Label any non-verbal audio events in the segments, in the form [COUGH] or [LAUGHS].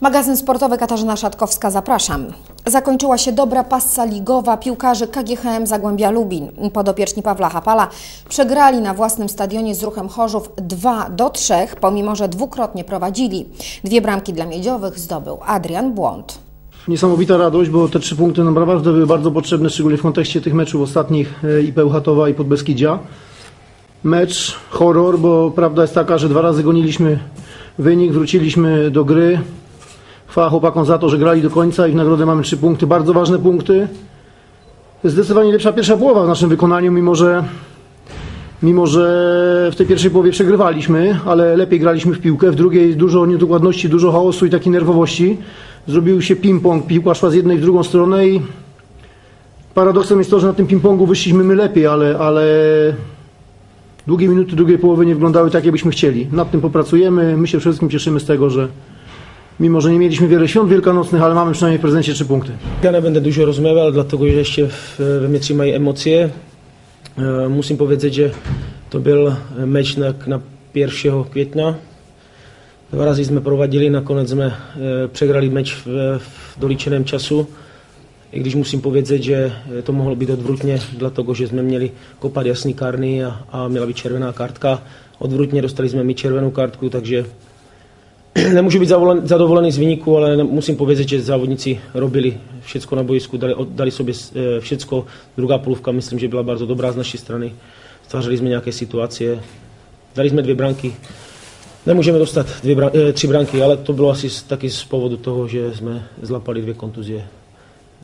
Magazyn sportowy Katarzyna Szatkowska, zapraszam. Zakończyła się dobra passa ligowa piłkarzy KGHM Zagłębia Lubin. Podopieczni Pawła Hapala przegrali na własnym stadionie z ruchem Chorzów 2 do 3, pomimo że dwukrotnie prowadzili. Dwie bramki dla miedziowych zdobył Adrian Błąd. Niesamowita radość, bo te trzy punkty nam naprawdę były bardzo potrzebne, szczególnie w kontekście tych meczów ostatnich e, i Pełchatowa i Podbeskidzia. Mecz horror, bo prawda jest taka, że dwa razy goniliśmy wynik, wróciliśmy do gry. Chwała chłopakom za to, że grali do końca i w nagrodę mamy trzy punkty, bardzo ważne punkty. Zdecydowanie lepsza pierwsza połowa w naszym wykonaniu, mimo że, mimo że w tej pierwszej połowie przegrywaliśmy, ale lepiej graliśmy w piłkę. W drugiej dużo niedokładności, dużo chaosu i takiej nerwowości. Zrobił się ping-pong, piłka szła z jednej w drugą stronę i paradoksem jest to, że na tym ping-pongu wyszliśmy my lepiej, ale, ale długie minuty drugiej połowy nie wyglądały tak, jakbyśmy chcieli. Nad tym popracujemy. My się przede wszystkim cieszymy z tego, że mimo, że nie mieliśmy wiele świąt wielkanocnych, ale mamy przynajmniej w prezencie trzy punkty. Ja nie będę dużo rozmawiał, dlatego że jeszcze we mnie trzymają emocje. E, Musim powiedzieć, że to był mecz na, na 1 kwietnia. Dwa razy jsme prowadzili, nakonec jsme e, przegrali mecz w, w doliczeném czasu. I když musím powiedzieć, že to mohlo být odvrutně, dlatego že jsme měli kopat jasný karny a, a měla být červená kartka. Odvrutně dostali jsme mi červenou kartku, takže [CLEARS THROAT] nemůžu být zavolen- zadovolený z výniku, ale musím powiedzieć, že závodníci robili všecko na boisku, dali, dali sobě e, všecko. Druhá polówka myslím, že byla bardzo dobrá z naší strany. Stvářeli jsme nějaké situace, dali jsme dvě branky. Nemůžeme dostat dvě bran- e, tři branky, ale to bylo asi taky z powodu toho, že jsme zlapali dvě kontuzie.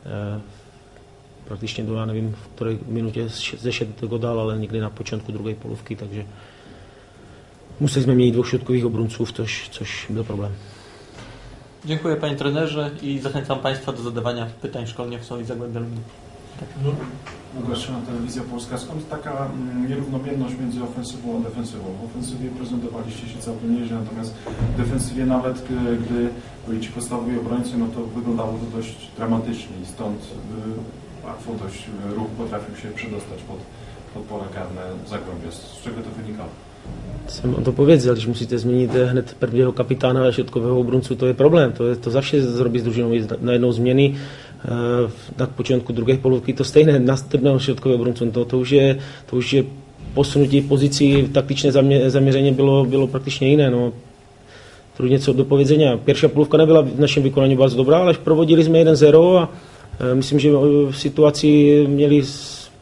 E, prakticznie do, ja nevím, v ktorej minutě ze šestého dál, ale někdy na počátku druhé polówky, takže museli jsme měnit dvou środkowych obrońców, což, což byl problém. Dziękuję panie trenerze i zachęcam państwa do zadawania pytań szkolnie w Soli Zagłębia Lubin. Ogłaszana telewizja polska. Skąd taka mm, nierównomierność między ofensywą a defensywą? W ofensywie prezentowaliście się całkiem nieźle, natomiast w defensywie nawet g- gdy byli ci podstawowi obrońcy, no to wyglądało to dość dramatycznie i stąd y, łatwo dość y, ruch potrafił się przedostać pod, pod pole karne Zagłębia. Z czego to wynikało? Jsem on to powiedział, když musíte změnit hned prvního kapitána a środkového obruncu, to je problém. To, je, to zawsze zrobí s družinou je najednou změny. Eh, Na počátku druhé polovky to stejné, następného środkového obruncu, to, to, už je, to už je posunutí pozicí, taktičné zamě, zaměření bylo, bylo prakticznie jiné. No. Trudně co do powiedzenia. Pierwsza polówka nebyla v našem vykonání bardzo dobrá, ale provodili jsme 1-0 a eh, myslím, že eh, v situaci měli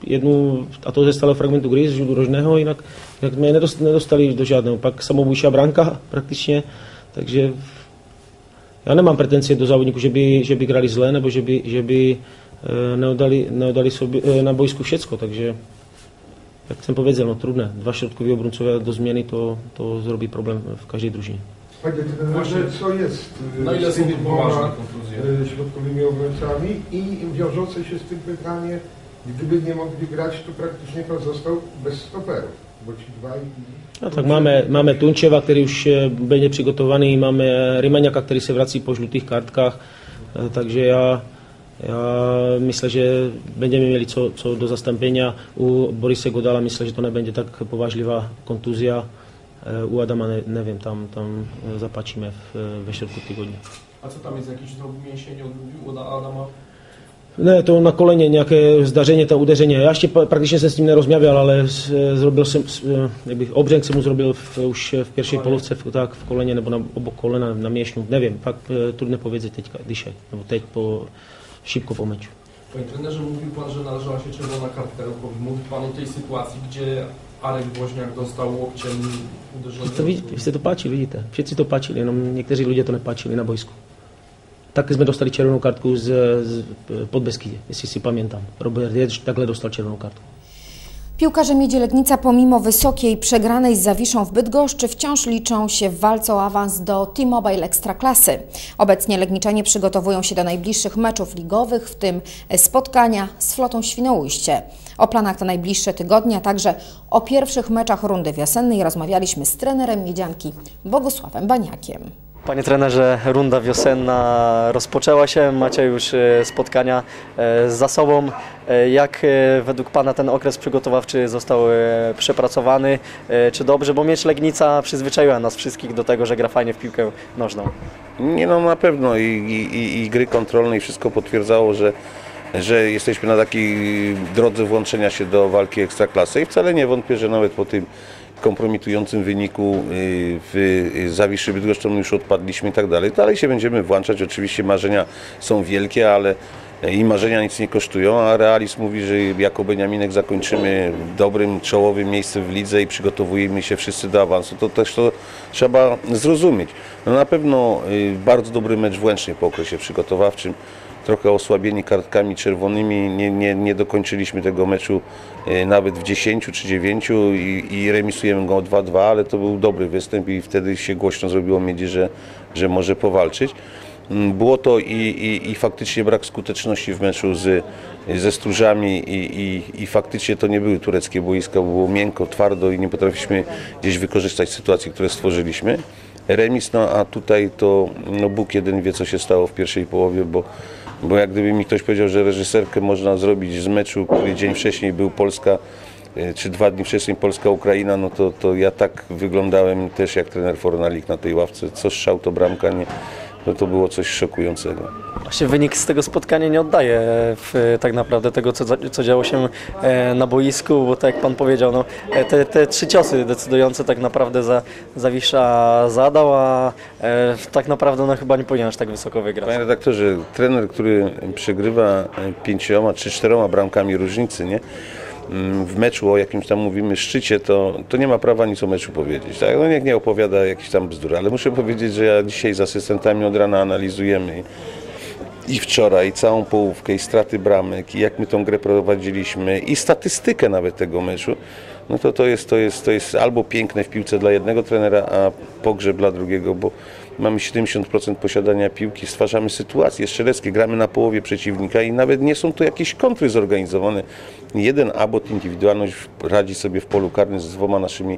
jednu, a to ze stáleho fragmentu gry, z žudu rožného, jinak, jinak jsme je nedost- nedostali do žádného. Pak samobůjčá branka [LAUGHS] prakticznie, takže já nemám pretencie do závodníků, že by, že by grali zle, nebo že by, že by eh, neodali, neodali sobě, eh, na boisku všecko, takže jak jsem powiedział, no trudné. Dva środkoví obroncové do změny, to, to zrobí problém v každé družině. Panie trenerze, co jest No ile z tymi dwoma środkowymi obrońcami i wiążące się z tym pytanie, gdyby nie mogli grać, to praktycznie to został bez stoperów, bo ci dwaj... No, tak máme, máme Tunčeva, který už eh, bude přigotovaný, máme Rymaňaka, který se vrací po žlutých kartkách, eh, takže já, já myslím, že budeme měli co, co do zastąpienia. U Borise Godala myslím, že to nebude tak povážlivá kontuzia. Eh, U Adama ne, nevím, tam, tam eh, zapačíme ve środku tygodnia. A co tam jest, jakiś znowu mięsień odmówił od Adama? Ne, to na koleně nějaké zdaření, to udeření. Já ještě prakticky jsem s ním nerozmawiał, ale s- zrobil jsem, s- jak bych, obřenk jsem mu zrobil v, už v pierwszej polovce, v, tak v koleně nebo na obok kolena, na měšnu, nevím, fakt eh, trudno powiedzieć teďka, dzisiaj, nebo teď po, szybko po meczu. Panie trenerze, mówił Pan, że należała się czerwona kartka ruchowi. Mówi Pan o tej sytuacji, gdzie Arek Woźniak dostał łokciem vidíte, vy jste to páčili, vidíte, všetci to páčili, jenom někteří lidé to nepáčili na bojsku. Taky jsme dostali červenou kartku z, z Podbeskydě, jestli si pamiętam. Robert Jedř takhle dostal červenou kartku. Piłkarze Miedzi Legnica pomimo wysokiej przegranej z Zawiszą w Bydgoszczy wciąż liczą się w walce o awans do T-Mobile Ekstraklasy. Obecnie Legniczanie przygotowują się do najbliższych meczów ligowych, w tym spotkania z Flotą Świnoujście. O planach na najbliższe tygodnie, a także o pierwszych meczach rundy wiosennej rozmawialiśmy z trenerem Miedzianki Bogusławem Baniakiem. Panie trenerze, runda wiosenna rozpoczęła się, macie już e, spotkania e, za sobą. E, Jak według Pana ten okres przygotowawczy został przepracowany? Czy dobrze? Bo miecz Legnica przyzwyczaiła nas wszystkich do tego, że gra fajnie w piłkę nożną. Nie no na pewno i, i, i- i gry kontrolne i wszystko potwierdzało, że, że jesteśmy na takiej drodze włączenia się do walki ekstraklasy i wcale nie wątpię, że nawet po tym kompromitującym wyniku y, w Zawiszy Bydgoszcz już odpadliśmy i tak dalej. Dalej się będziemy włączać, oczywiście marzenia są wielkie, ale i marzenia nic nie kosztują, a realizm mówi, że jako Beniaminek zakończymy dobrym, czołowym miejscem w lidze i przygotowujemy się wszyscy do awansu, to też to trzeba zrozumieć. No na pewno y, bardzo dobry mecz w Łęcznej po okresie przygotowawczym, trochę osłabieni kartkami czerwonymi, nie, nie, nie dokończyliśmy tego meczu y, nawet w 10 czy 9 i, i remisujemy go 2-2, ale to był dobry występ i wtedy się głośno zrobiło miedzi, że, że może powalczyć. Mm, Było to i, i, i faktycznie brak skuteczności w meczu z, ze Stróżami i, i, i faktycznie to nie były tureckie boiska, było miękko, twardo i nie potrafiliśmy gdzieś wykorzystać sytuacji, które stworzyliśmy. Remis, no a tutaj to no Bóg jeden wie, co się stało w pierwszej połowie, bo, bo jak gdyby mi ktoś powiedział, że reżyserkę można zrobić z meczu, który dzień wcześniej był Polska, y, czy dwa dni wcześniej Polska-Ukraina, no to, to ja tak wyglądałem też jak trener Fornalik na tej ławce. Co strzał, to bramka, nie, no to było coś szokującego. Właśnie wynik z tego spotkania nie oddaje w, tak naprawdę tego, co, co działo się e, na boisku, bo tak jak Pan powiedział, no, e, te, te trzy ciosy decydujące tak naprawdę za Zawisza zadał, a e, tak naprawdę no, chyba nie powinien aż tak wysoko wygrać. Panie redaktorze, trener, który przegrywa pięcioma czy czteroma bramkami różnicy, nie? Mm, w meczu o jakimś tam mówimy szczycie, to, to nie ma prawa nic o meczu powiedzieć. Tak? No niech nie opowiada jakiś tam bzdur, ale muszę powiedzieć, że ja dzisiaj z asystentami od rana analizujemy i wczoraj całą połówkę i straty bramek i jak my tą grę prowadziliśmy i statystykę nawet tego meczu, no to to jest, to jest, to jest albo piękne w piłce dla jednego trenera, a pogrzeb dla drugiego, bo mamy 70% posiadania piłki, stwarzamy sytuacje strzeleckie, gramy na połowie przeciwnika i nawet nie są to jakieś kontry zorganizowane. Jeden abot, indywidualność radzi sobie w polu karnym z dwoma naszymi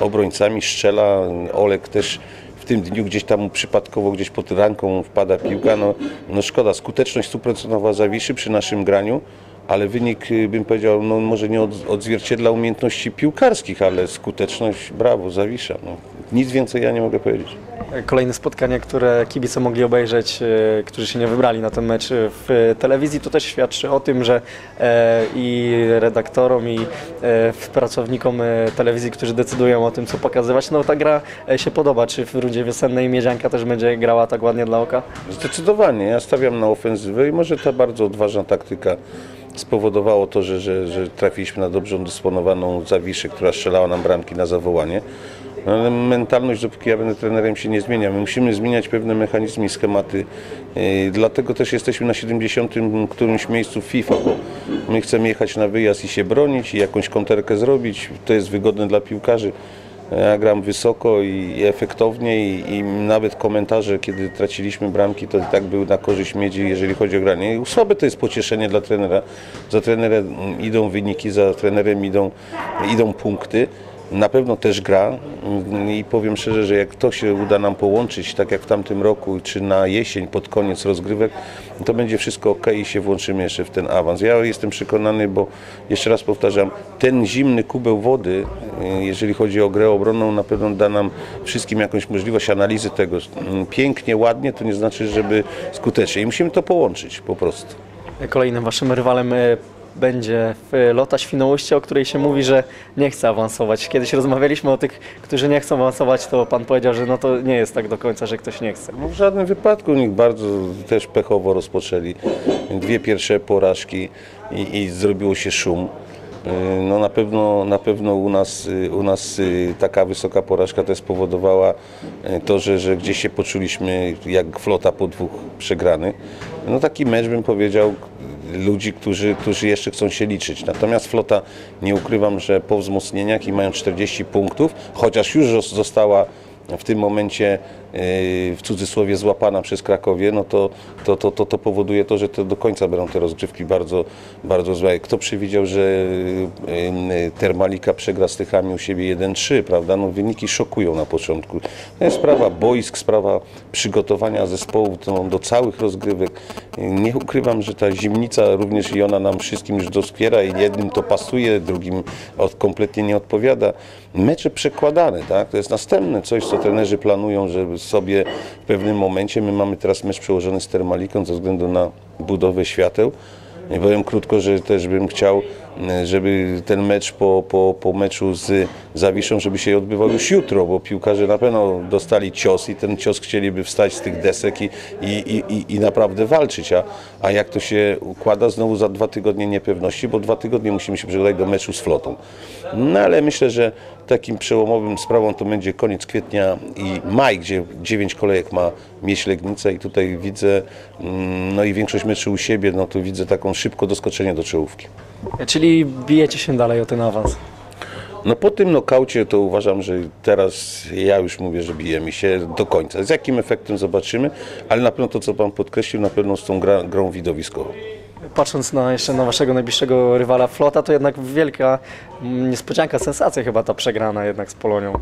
obrońcami, strzela, Olek też w tym dniu gdzieś tam przypadkowo gdzieś pod ranką wpada piłka, no, no szkoda, skuteczność stuprocentowa zawiszy przy naszym graniu, ale wynik y, bym powiedział, no może nie od, odzwierciedla umiejętności piłkarskich, ale skuteczność brawo, zawisza. No. Nic więcej ja nie mogę powiedzieć. Kolejne spotkanie, które kibice mogli obejrzeć, e, którzy się nie wybrali na ten mecz w telewizji, to też świadczy o tym, że e, i redaktorom, i e, pracownikom e, telewizji, którzy decydują o tym, co pokazywać, no ta gra e, się podoba. Czy w rundzie wiosennej Miedzianka też będzie grała tak ładnie dla oka? Zdecydowanie, ja stawiam na ofensywę i może ta bardzo odważna taktyka spowodowało to, że, że, że trafiliśmy na dobrze dysponowaną Zawiszę, która strzelała nam bramki na zawołanie. No, ale mentalność, dopóki ja będę trenerem, się nie zmienia. My musimy zmieniać pewne mechanizmy i schematy. Dlatego też jesteśmy na 70 którymś miejscu FIFA, bo my chcemy jechać na wyjazd i się bronić i jakąś konterkę zrobić. To jest wygodne dla piłkarzy. Ja gram wysoko i, efektownie i, i nawet komentarze, kiedy traciliśmy bramki, to i tak były na korzyść Miedzi, jeżeli chodzi o granie. Słabe to jest pocieszenie dla trenera. Za trenerem idą wyniki, za trenerem idą, idą punkty. Na pewno też gra i powiem szczerze, że jak to się uda nam połączyć, tak jak w tamtym roku, czy na jesień, pod koniec rozgrywek, to będzie wszystko ok i się włączymy jeszcze w ten awans. Ja jestem przekonany, bo jeszcze raz powtarzam, ten zimny kubeł wody, y, jeżeli chodzi o grę obronną, na pewno da nam wszystkim jakąś możliwość analizy tego. Mm, Pięknie, ładnie, to nie znaczy, żeby skutecznie. I musimy to połączyć po prostu. Kolejnym waszym rywalem e, będzie w Lota Świnoujście, o której się mówi, że nie chce awansować. Kiedyś rozmawialiśmy o tych, którzy nie chcą awansować, to pan powiedział, że no to nie jest tak do końca, że ktoś nie chce. No w żadnym wypadku nikt bardzo też pechowo rozpoczęli. Dwie pierwsze porażki i, i zrobiło się szum. Yy, No na pewno, na pewno u nas, yy, u nas taka wysoka porażka też spowodowała to, że, że gdzieś się poczuliśmy jak flota po dwóch przegranych. No taki mecz bym powiedział ludzi, którzy, którzy jeszcze chcą się liczyć. Natomiast flota, nie ukrywam, że po wzmocnieniach i mają 40 punktów, chociaż już zos- została w tym momencie w cudzysłowie złapana przez Krakowie, no to, to, to, to, to powoduje to, że to do końca będą te rozgrywki bardzo, bardzo złe. Kto przewidział, że y, Termalika przegra z Tychami u siebie 1-3, prawda? No wyniki szokują na początku. To jest sprawa boisk, sprawa przygotowania zespołów do, do całych rozgrywek. Nie ukrywam, że ta zimnica również i ona nam wszystkim już doskwiera i jednym to pasuje, drugim od, kompletnie nie odpowiada. Mecze przekładane, tak? To jest następne coś, co trenerzy planują, żeby sobie w pewnym momencie, my mamy teraz mecz przełożony z Termaliką ze względu na budowę świateł. Nie powiem krótko, że też bym chciał, e, żeby ten mecz po, po, po meczu z Zawiszą, żeby się odbywał już jutro, bo piłkarze na pewno dostali cios i ten cios chcieliby wstać z tych desek i, i, i, i naprawdę walczyć. A, a jak to się układa? Znowu za dwa tygodnie niepewności, bo dwa tygodnie musimy się przygotować do meczu z flotą. No ale myślę, że takim przełomowym sprawą to będzie koniec kwietnia i maj, gdzie dziewięć kolejek ma mieć Legnica i tutaj widzę, mm, no i większość meczy u siebie, no to widzę taką szybko doskoczenie do czołówki. Czyli bijecie się dalej o ten awans. No po tym nokaucie to uważam, że teraz ja już mówię, że bijemy się do końca. Z jakim efektem zobaczymy, ale na pewno to, co Pan podkreślił, na pewno z tą gra, grą widowiskową. Patrząc na jeszcze na waszego najbliższego rywala Flota, to jednak wielka niespodzianka, sensacja chyba ta przegrana jednak z Polonią.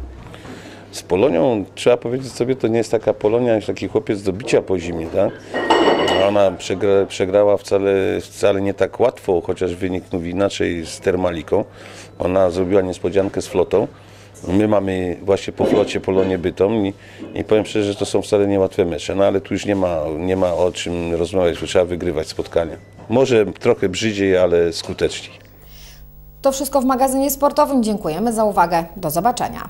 Z Polonią, trzeba powiedzieć sobie, to nie jest taka Polonia, jest taki chłopiec do bicia po zimie, tak? Ona przegra, przegrała wcale, wcale nie tak łatwo, chociaż wynik mówi inaczej z Termaliką. Ona zrobiła niespodziankę z flotą. My mamy właśnie po flocie Polonię Bytom i, i powiem szczerze, że to są wcale niełatwe mecze, no ale tu już nie ma, nie ma o czym rozmawiać, bo trzeba wygrywać spotkania. Może trochę brzydziej, ale skuteczniej. To wszystko w magazynie sportowym. Dziękujemy za uwagę. Do zobaczenia.